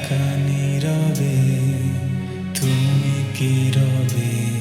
একা নীরবে তুমি কি রবে?